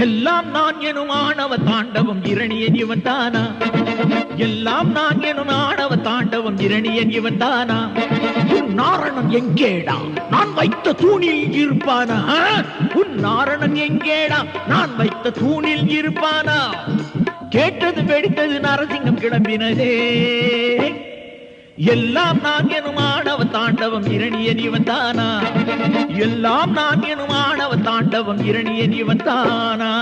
எல்லாம் நான் எனும் ஆணவ தாண்டவம் இரணியன் இவன் தானா? எல்லாம் நான் எனும் ஆணவ தாண்டவம் இரணியன் இவன் தானா? உன் நாரணன் எங்கேடா? நான் வைத்த தூணில் இருப்பானா? உன் நாரணன் எங்கேடா? நான் வைத்த தூணில் இருப்பானா? கேட்டது வெடித்தது நரசிங்கம் கிளம்பினதே. எல்லாம் நான் எனும் ஆணவ தாண்டவம் இரணியன் இவன் தானா? எல்லாம் நான் எனும் ஆணவ தாண்டவம் இரணியன் இவன் தானா?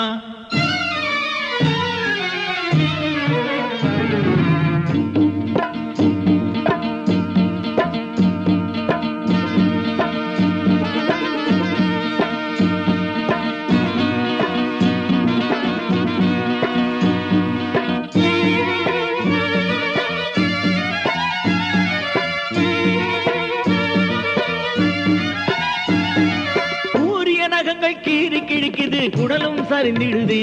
கூறிய கீறி கிழிக்குது குடலும் சரிந்திடுதே.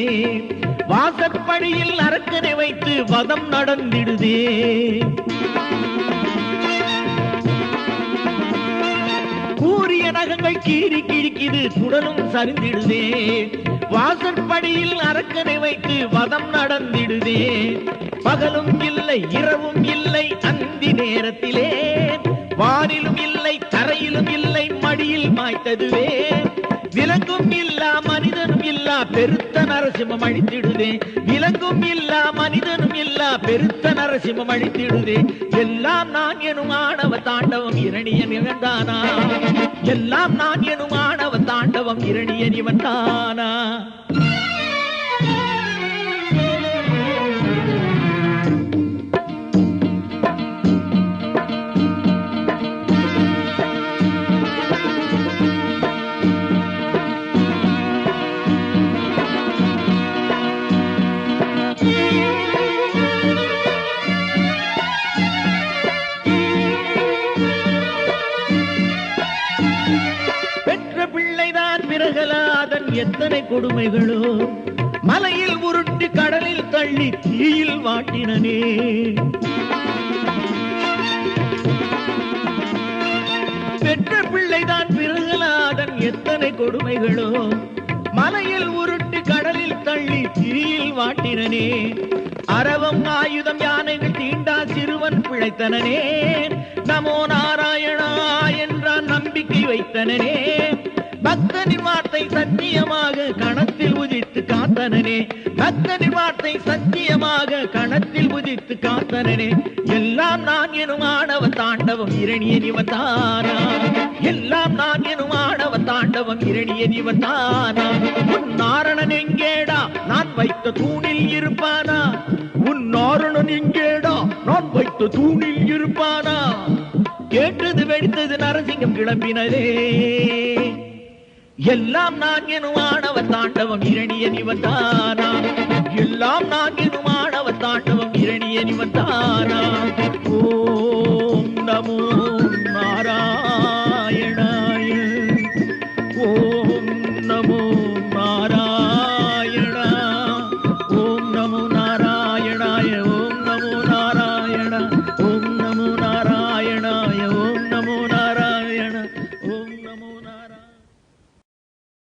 வாசற்படியில் அரக்கனை வைத்து வதம் நடந்திடுதே. கூறிய நகங்கள் கீறி கிழிக்குது குடலும் சரிந்திடுதே. வாசற்படியில் அரக்கனை வைத்து வதம் நடந்திடுதே. பகலும் இல்லை இரவும் இல்லை அந்தி நேரத்திலே. வானிலும் இல்லை தரையிலும் இல்லை மடியில் மாய்த்ததுவே. விலங்கும் இல்லா மனிதனும் இல்லா பெருத்த நரசிம்மம் அழித்திடுதே. விலங்கும் இல்லா மனிதனும் இல்லா பெருத்த நரசிம்மம் அழித்திடுதே. எல்லாம் நான் எனும் ஆணவ தாண்டவம் இரணியன் இவன்தானா? எல்லாம் நான் எனும் ஆணவ தாண்டவம் இரணியன் இவன்தானா? எத்தனை கொடுமைகளோ. மலையில் உருட்டி கடலில் தள்ளி தீயில் வாட்டினனே. பெற்ற பிள்ளைதான் பிறகலாதன் எத்தனை கொடுமைகளோ. மலையில் உருட்டி கடலில் தள்ளி தீயில் வாட்டினனே. அரவம் ஆயுதம் யானைகள் தீண்டா சிறுவன் பிழைத்தனனே. நமோ நாராயணா என்றான் நம்பிக்கை வைத்தனனே. பக்தனின் வார்த்தை சத்தியம் காத்தனனே கத்தனி வார்த்தை சத்தியமாக கணத்தில் உதித்து காத்தனனே. எல்லாம் நான் எனும் ஆணவ தாண்டவம் இரணியன் இவன் எல்லாம் நான் எனும் ஆணவ தாண்டவம் இரணியன் இவன் உன் நாரணன் எங்கேடா? நான் வைத்த தூணில் இருப்பானா? உன் நாரணன் எங்கேடா? நான் வைத்த தூணில் இருப்பானா? கேட்டது வெடித்தது நரசிங்கம் கிளம்பினதே. எல்லாம் நான் எனும் ஆணவ தாண்டவம் இரணிய நிவந்தானா எல்லாம் நான் எனும் ஆணவ தாண்டவம் இரணிய நிவந்தானா ஓம் நமோ நாராயணாய. ஓம் நமோ